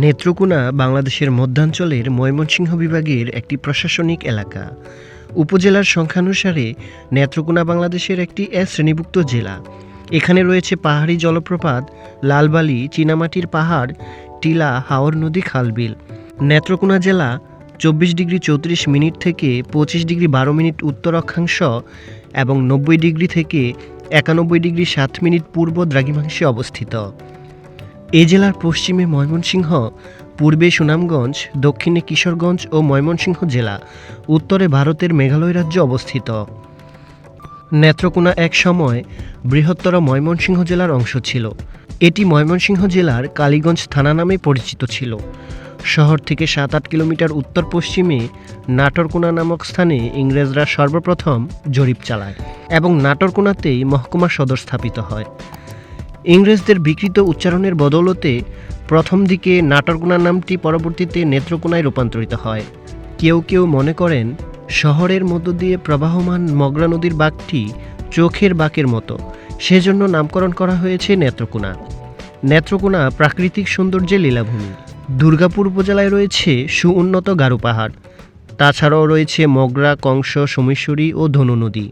নেত্রকোনা বাংলাদেশের মধ্যাঞ্চলের ময়মনসিংহ বিভাগের একটি প্রশাসনিক এলাকা। উপজেলার সংখ্যানুসারে নেত্রকোনা বাংলাদেশের একটি এ শ্রেণীভুক্ত জেলা। এখানে রয়েছে পাহাড়ি জলপ্রপাত, লালবালি, চীনামাটির পাহাড়, টিলা, হাওর নদী, খালবিল। নেত্রকোনা জেলা চব্বিশ ডিগ্রি চৌত্রিশ মিনিট থেকে পঁচিশ ডিগ্রি বারো মিনিট উত্তর অক্ষাংশ এবং নব্বই ডিগ্রি থেকে একানব্বই ডিগ্রি সাত মিনিট পূর্ব দ্রাঘিমাংশে অবস্থিত। এ জেলার পশ্চিমে ময়মনসিংহ, পূর্বে সুনামগঞ্জ, দক্ষিণে কিশোরগঞ্জ ও ময়মনসিংহ জেলা, উত্তরে ভারতের মেঘালয় রাজ্য অবস্থিত। নেত্রকোনা এক সময় বৃহত্তর ময়মনসিংহ জেলার অংশ ছিল। এটি ময়মনসিংহ জেলার কালীগঞ্জ থানা নামে পরিচিত ছিল। শহর থেকে সাত আট কিলোমিটার উত্তর পশ্চিমে নাটরকোনা নামক স্থানে ইংরেজরা সর্বপ্রথম জরিপ চালায় এবং নাটরকোনাতেই মহকুমা সদর স্থাপিত হয়। ইংরেজদের বিকৃত উচ্চারণের বদৌলতে প্রথম দিকে নাটরকোনা নামটি পরবর্তীতে নেত্রকোনায় রূপান্তরিত হয়। কেউ কেউ মনে করেন, শহরের মধ্য দিয়ে প্রবাহমান মগরা নদীর বাঘটি চোখের বাঁকের মতো। সেজন্য নামকরণ করা হয়েছে নেত্রকোনা। নেত্রকোনা প্রাকৃতিক সৌন্দর্যের লীলাভূমি। দুর্গাপুর উপজেলায় রয়েছে সুউন্নত গারো পাহাড়। তাছাড়াও রয়েছে মগরা, কংস, সোমেশ্বরী ও ধনু নদী।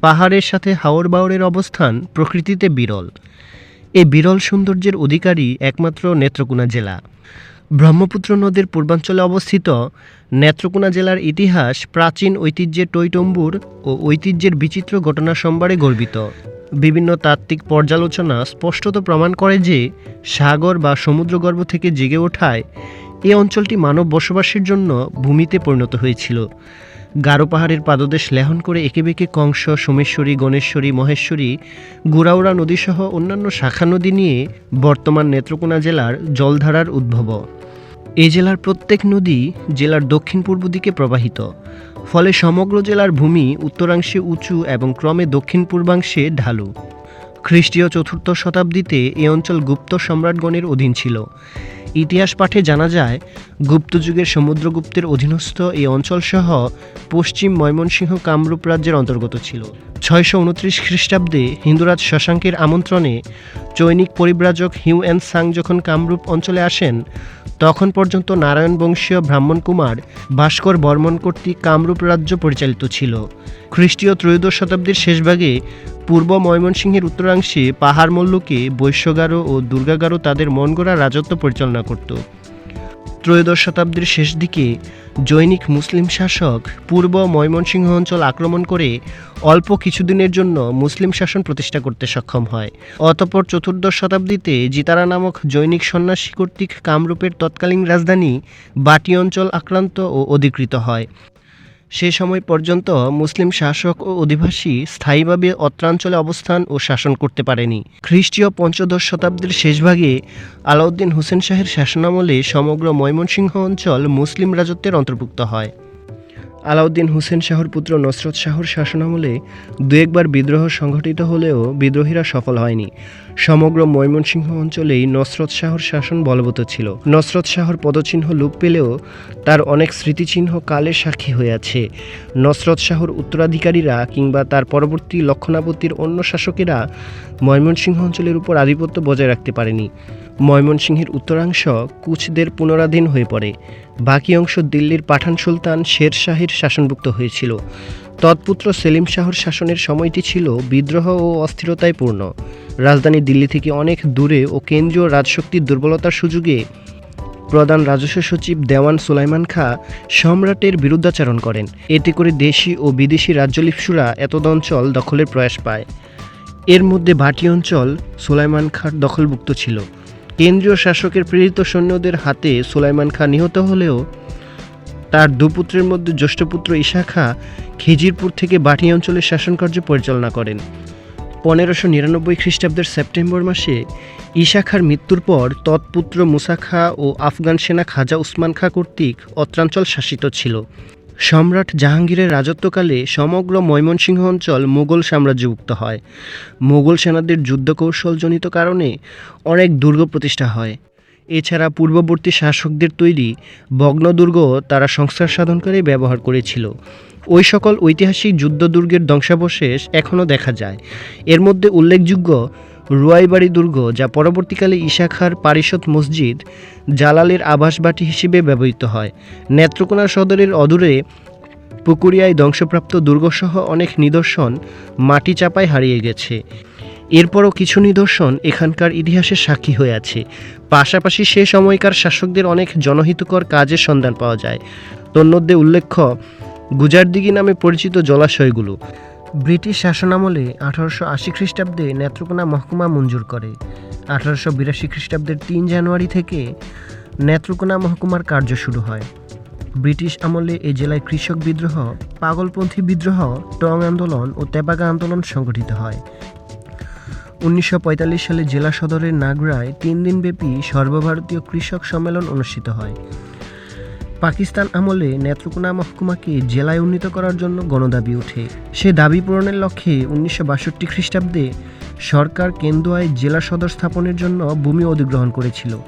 পাহাড়ের সাথে হাওর বাওরের অবস্থান প্রকৃতিতে বিরল। এই বিরল সৌন্দর্যের অধিকারী একমাত্র নেত্রকোনা জেলা। ব্রহ্মপুত্র নদীর পূর্বাঞ্চলে অবস্থিত নেত্রকোনা জেলার ইতিহাস প্রাচীন ঐতিহ্যের টৈটম্বুর ও ঐতিহ্যের বিচিত্র ঘটনা সম্ভারে গর্বিত। বিভিন্ন তাত্ত্বিক পর্যালোচনা স্পষ্টত প্রমাণ করে যে সাগর বা সমুদ্রগর্ভ থেকে জেগে ওঠায় এই অঞ্চলটি মানব বসবাসের জন্য ভূমিতে পরিণত হয়েছিল। গারো পাহাড়ের পাদদেশ লেহন করে একেবেকে বেঁকে কংস, সোমেশ্বরী, গণেশ্বরী, মহেশ্বরী গুড়াউড়া নদীসহ অন্যান্য শাখা নদী নিয়ে বর্তমান নেত্রকোনা জেলার জলধারার উদ্ভব। এ জেলার প্রত্যেক নদী জেলার দক্ষিণ পূর্ব দিকে প্রবাহিত। ফলে সমগ্র জেলার ভূমি উত্তরাংশে উঁচু এবং ক্রমে দক্ষিণ পূর্বাংশে ঢালু। খ্রিস্টীয় চতুর্থ শতাব্দীতে এ অঞ্চল গুপ্ত সম্রাটগণের অধীন ছিল। ইতিহাস পাঠে জানা যায়, গুপ্ত যুগের সমুদ্রগুপ্তের অধীনস্থ এই অঞ্চলসহ পশ্চিম ময়মনসিংহ কামরূপ রাজ্যের অন্তর্গত ছিল। ছয়শো উনত্রিশ খ্রিস্টাব্দে হিন্দুরাজ শশাঙ্কের আমন্ত্রণে চৈনিক পরিব্রাজক হিউ অ্যান্ড সাং যখন কামরূপ অঞ্চলে আসেন, তখন পর্যন্ত নারায়ণ বংশীয় ব্রাহ্মণ কুমার ভাস্কর বর্মন কর্তৃক কামরূপ রাজ্য পরিচালিত ছিল। খ্রিস্টীয় ত্রয়োদশ শতাব্দীর শেষভাগে পূর্ব ময়মনসিংহের উত্তরাংশে পাহাড় মল্লকে বৈশ্যগারো ও দুর্গাগারো তাদের মন গড়া রাজত্ব পরিচালনা করত। ত্রয়োদশ শতাব্দীর শেষ দিকে জৈনিক মুসলিম শাসক পূর্ব ময়মনসিংহ অঞ্চল আক্রমণ করে অল্প কিছুদিনের জন্য মুসলিম শাসন প্রতিষ্ঠা করতে সক্ষম হয়। অতপর চতুর্দশ শতাব্দীতে জিতারা নামক জৈনিক সন্ন্যাসী কর্তৃক কামরূপের তৎকালীন রাজধানী বাটি অঞ্চল আক্রান্ত ও অধিকৃত হয়। সে সময় পর্যন্ত মুসলিম শাসক ও অধিবাসী স্থায়ীভাবে অত্রাঞ্চলে অবস্থান ও শাসন করতে পারেনি। খ্রিস্টীয় পঞ্চদশ শতাব্দীর শেষভাগে আলাউদ্দিন হোসেন শাহের শাসনামলে সমগ্র ময়মনসিংহ অঞ্চল মুসলিম রাজত্বের অন্তর্ভুক্ত হয়। আলাউদ্দিন হোসেন শাহর পুত্র নসরত শাহর শাসনামলে দু একবার বিদ্রোহ সংঘটিত হলেও বিদ্রোহীরা সফল হয়নি। সমগ্র ময়মনসিংহ অঞ্চলেই নসরত শাহর শাসন বলবৎ ছিল। নসরত শাহর পদচিহ্ন লোপ পেলেও তার অনেক স্মৃতিচিহ্ন কালের সাক্ষী হয়ে আছে। নসরত শাহর উত্তরাধিকারীরা কিংবা তার পরবর্তী লক্ষণাবতীর অন্য শাসকেরা ময়মনসিংহ অঞ্চলের উপর আধিপত্য বজায় রাখতে পারেনি। ময়মনসিংহের উত্তরাংশ কুচদের পুনরাধীন হয়ে পড়ে। বাকি অংশ দিল্লির পাঠান সুলতান শের শাহের শাসনভুক্ত হয়েছিল। তৎপুত্র সেলিম শাহর শাসনের সময়টি ছিল বিদ্রোহ ও অস্থিরতায় পূর্ণ। রাজধানী দিল্লি থেকে অনেক দূরে ও কেন্দ্রীয় রাজশক্তির দুর্বলতার সুযোগে প্রধান রাজস্ব সচিব দেওয়ান সুলাইমান খাঁ সম্রাটের বিরুদ্ধাচারণ করেন। এতে করে দেশি ও বিদেশি রাজ্যলিপসুরা এতদ অঞ্চল দখলের প্রয়াস পায়। এর মধ্যে ভাটি অঞ্চল সুলাইমান খাঁর দখলভুক্ত ছিল। কেন্দ্রীয় শাসকের প্রেরিত সৈন্যদের হাতে সুলাইমান খাঁ নিহত হলেও তার দুপুত্রের মধ্যে জ্যেষ্ঠপুত্র ঈশা খাঁ খিজিরপুর থেকে বাটি অঞ্চলের শাসনকার্য পরিচালনা করেন। পনেরোশো নিরানব্বই খ্রিস্টাব্দের সেপ্টেম্বর মাসে ঈশা খাঁর মৃত্যুর পর তৎপুত্র মুসা খাঁ ও আফগান সেনা খাজা উসমান খাঁ কর্তৃক অত্রাঞ্চল শাসিত ছিল। সম্রাট জাহাঙ্গীরের রাজত্বকালে সমগ্র ময়মনসিংহ অঞ্চল মুঘল সাম্রাজ্যভুক্ত হয়। মুঘল সেনাদের যুদ্ধকৌশলজনিত কারণে অনেক দুর্গ প্রতিষ্ঠা হয়। এছাড়া পূর্ববর্তী শাসকদের তৈরি ভগ্নদুর্গ তারা সংস্কার সাধনকারী ব্যবহার করেছিল। ওই সকল ঐতিহাসিক যুদ্ধদুর্গের ধ্বংসাবশেষ এখনও দেখা যায়। এর মধ্যে উল্লেখযোগ্য রুয়াইবাড়ি দুর্গ, যা পরবর্তীকালে ইশাখার পারিষদ মসজিদ জালালের আবাসবাটি হিসেবে ব্যবহৃত হয়। নেত্রকোনা সদরের অদূরে পুকুরিয়ায় ধ্বংসপ্রাপ্ত দুর্গসহ অনেক নিদর্শন মাটি চাপায় হারিয়ে গেছে। এরপরও কিছু নিদর্শন এখানকার ইতিহাসের সাক্ষী হয়ে আছে। পাশাপাশি সে সময়কার শাসকদের অনেক জনহিতকর কাজের সন্ধান পাওয়া যায়। তন্মধ্যে উল্লেখ্য গুজারদিঘি নামে পরিচিত জলাশয়গুলো। ব্রিটিশ শাসনামলে আঠারোশো আশি খ্রিস্টাব্দে নেত্রকোনা মহকুমা মঞ্জুর করে। আঠারোশো বিরাশি খ্রিস্টাব্দের তিন জানুয়ারি থেকে নেত্রকোনা মহকুমার কার্য শুরু হয়। ব্রিটিশ আমলে এই জেলায় কৃষক বিদ্রোহ, পাগলপন্থী বিদ্রোহ, টং আন্দোলন ও তেবাগা আন্দোলন সংগঠিত হয়। উনিশশো পঁয়তাল্লিশ সালে জেলা সদরের নাগরায় তিন দিনব্যাপী সর্বভারতীয় কৃষক সম্মেলন অনুষ্ঠিত হয়। পাকিস্তান আমলে নেত্রকোনা মহকুমাকে জেলায় উন্নীত করার জন্য গণদাবি ওঠে সে দাবি পূরণের লক্ষ্যে উনিশশো বাষট্টি খ্রিস্টাব্দে সরকার কেন্দুয়ায় জেলা সদর স্থাপনের জন্য ভূমি অধিগ্রহণ করেছিল।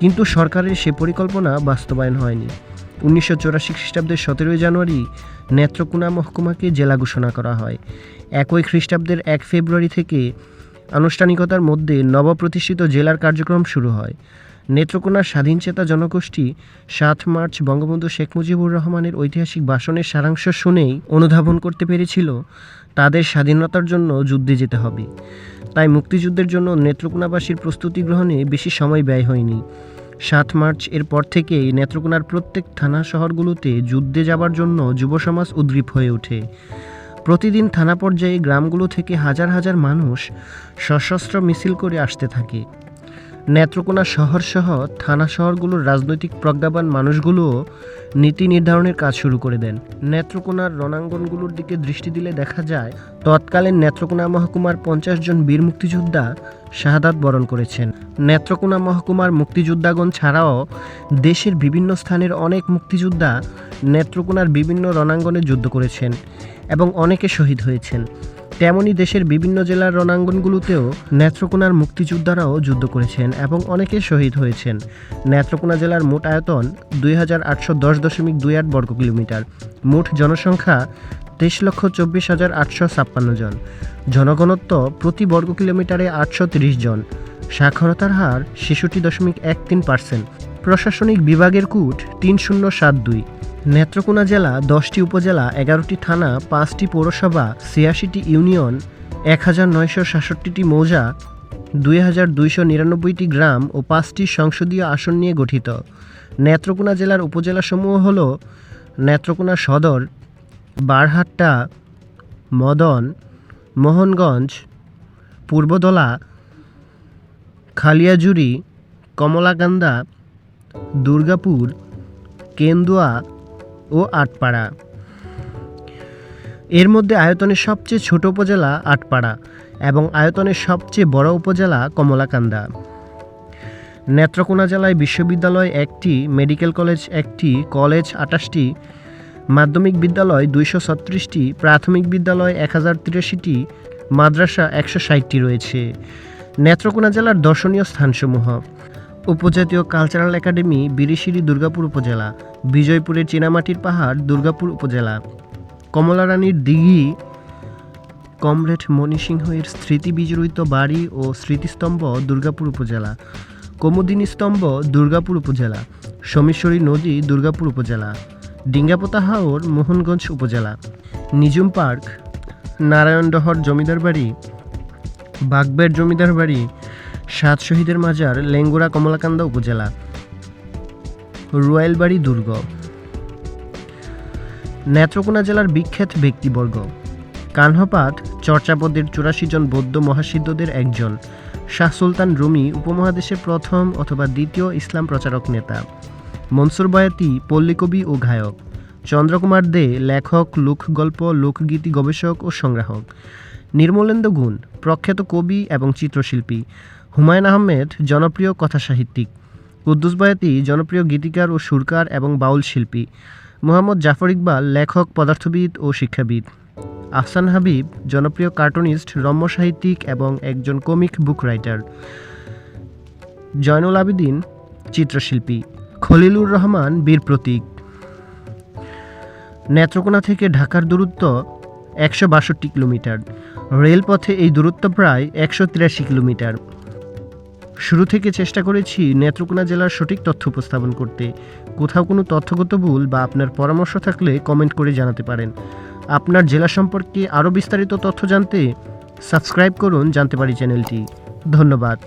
কিন্তু সরকারের সে পরিকল্পনা বাস্তবায়ন হয়নি। উনিশশো চৌরাশি খ্রিস্টাব্দের সতেরোই জানুয়ারি নেত্রকোনা মহকুমাকে জেলা ঘোষণা করা হয়। একই খ্রিস্টাব্দের এক ফেব্রুয়ারি থেকে আনুষ্ঠানিকতার মধ্যে নবপ্রতিষ্ঠিত জেলার কার্যক্রম শুরু হয়। নেত্রকোনার স্বাধীনচেতা জনগোষ্ঠী সাত মার্চ বঙ্গবন্ধু শেখ মুজিবুর রহমানের ঐতিহাসিক ভাষণের সারাংশ শুনেই অনুধাবন করতে পেরেছিল, তাদের স্বাধীনতার জন্য যুদ্ধে যেতে হবে। তাই মুক্তিযুদ্ধের জন্য নেত্রকোনাবাসীর প্রস্তুতি গ্রহণে বেশি সময় ব্যয় হয়নি। সাত মার্চ এর পর থেকেই নেত্রকোনার প্রত্যেক থানা শহরগুলোতে যুদ্ধে যাবার জন্য যুব সমাজ উদ্গ্রীব হয়ে ওঠে। প্রতিদিন থানা পর্যায়ে গ্রামগুলো থেকে হাজার হাজার মানুষ সশস্ত্র মিছিল করে আসতে থাকে। নেত্রকোনা শহর সহ থানা শহরগুলোর রাজনৈতিক প্রজ্ঞাবান মানুষগুলোও নীতি নির্ধারণের কাজ শুরু করে দেন। নেত্রকোনার রণাঙ্গনগুলোর দিকে দৃষ্টি দিলে দেখা যায়, তৎকালীন নেত্রকোনা মহকুমার পঞ্চাশ জন বীর মুক্তিযোদ্ধা শাহাদাত বরণ করেছেন। নেত্রকোনা মহকুমার মুক্তিযোদ্ধাগণ ছাড়াও দেশের বিভিন্ন স্থানের অনেক মুক্তিযোদ্ধা নেত্রকোনার বিভিন্ন রণাঙ্গনে যুদ্ধ করেছেন এবং অনেকে শহীদ হয়েছেন। তেমনি দেশের বিভিন্ন জেলার রণাঙ্গনগুলোতেও নেত্রকোনার মুক্তিযোদ্ধারাও যুদ্ধ করেছেন এবং অনেকে শহীদ হয়েছেন। নেত্রকোনা জেলার মোট আয়তন দুই হাজার আটশো দশ দশমিক দুই আট বর্গ কিলোমিটার মোট জনসংখ্যা তেইশ লক্ষ চব্বিশ হাজার আটশো ছাপ্পান্ন জন। জনঘনত্ব প্রতি বর্গ কিলোমিটারে আটশো তিরিশ জন। সাক্ষরতার হার ছেষট্টি দশমিক এক তিন পার্সেন্ট। প্রশাসনিক বিভাগের কুট তিন শূন্য সাত দুই। নেত্রকোনা জেলা দশটি উপজেলা, এগারোটি থানা, পাঁচটি পৌরসভা, ছিয়াশিটি ইউনিয়ন এক হাজার নয়শো সাতষট্টিটি মৌজা, দুই হাজার দুইশো নিরানব্বইটি গ্রাম ও পাঁচটি সংসদীয় আসন নিয়ে গঠিত। নেত্রকোনা জেলার উপজেলাসমূহ হল নেত্রকোনা সদর, বারহাট্টা, মদন, মোহনগঞ্জ, পূর্বদলা খালিয়াজুরি কমলাকান্দা, দুর্গাপুর, কেন্দুয়া ও আটপাড়া। এর মধ্যে আয়তনের সবচেয়ে ছোট উপজেলা আটপাড়া এবং আয়তনের সবচেয়ে বড় উপজেলা কমলাকান্দা। নেত্রকোনা জেলায় বিশ্ববিদ্যালয় একটি, মেডিকেল কলেজ একটি, কলেজ আটাশটি মাধ্যমিক বিদ্যালয় দুইশো ছত্রিশটি, প্রাথমিক বিদ্যালয় এক হাজার তিরাশিটি, মাদ্রাসা একশো ষাটটি রয়েছে। নেত্রকোনা জেলার দর্শনীয় স্থানসমূহ। উপজাতীয় কালচারাল একাডেমি বিরিশিরি দুর্গাপুর উপজেলা বিজয়পুরের চীনামাটির পাহাড় দুর্গাপুর উপজেলা। কমলারানীর দিঘি, কমরেড মণিসিংহ এর স্মৃতি বিজড়িত বাড়ি ও স্মৃতিস্তম্ভ দুর্গাপুর উপজেলা। কমোদিনী স্তম্ভ দুর্গাপুর উপজেলা। সোমেশ্বরী নদী দুর্গাপুর উপজেলা। ডিঙ্গাপোতা হাওর মোহনগঞ্জ উপজেলা। নিজুম পার্ক, নারায়ণডহর জমিদার বাড়ি, বাগবের জমিদার বাড়ি সাত শহীদের মাজার লেঙ্গুড়া কমলাকান্দা উপজেলা। রুয়াইলবাড়ি দুর্গ। নেত্রকোনা জেলার বিখ্যাত ব্যক্তিবর্গ। কানহপাত চর্চাপদের চুরাশি জন বৌদ্ধ মহাসিদ্ধদের একজন। শাহ সুলতান রুমি উপমহাদেশের প্রথম অথবা দ্বিতীয় ইসলাম প্রচারক নেতা। মনসুর বয়াতি পল্লীকবি ও গায়ক। চন্দ্রকুমার দে লেখক, লোকগল্প, লোকগীতি গবেষক ও সংগ্রাহক। নির্মলেন্দু গুণ প্রখ্যাত কবি এবং চিত্রশিল্পী। হুমায়ুন আহমেদ জনপ্রিয় কথাসাহিত্যিক, কুদ্দুস বয়াতি জনপ্রিয় গীতিকার ও সুরকার এবং বাউল শিল্পী, মোহাম্মদ জাফর ইকবাল লেখক, পদার্থবিদ ও শিক্ষাবিদ। আহসান হাবিব জনপ্রিয় কার্টুনিস্ট, রম্য সাহিত্যিক এবং একজন comic book writer. Zainul Abedin চিত্রশিল্পী। খলিলুর রহমান বীর প্রতীক। নেত্রকোনা থেকে ঢাকার দূরত্ব একশো বাষট্টি কিলোমিটার। রেলপথে এই দূরত্ব প্রায় একশো তিরাশি কিলোমিটার। শুরু থেকে চেষ্টা করেছি নেত্রকোনা জেলার সঠিক তথ্য উপস্থাপন করতে। কোথাও কোনো তথ্যগত ভুল বা আপনার পরামর্শ থাকলে কমেন্ট করে জানাতে পারেন। আপনার জেলা সম্পর্কে আরও বিস্তারিত তথ্য জানতে সাবস্ক্রাইব করুন জানতে পারি চ্যানেলটি। ধন্যবাদ।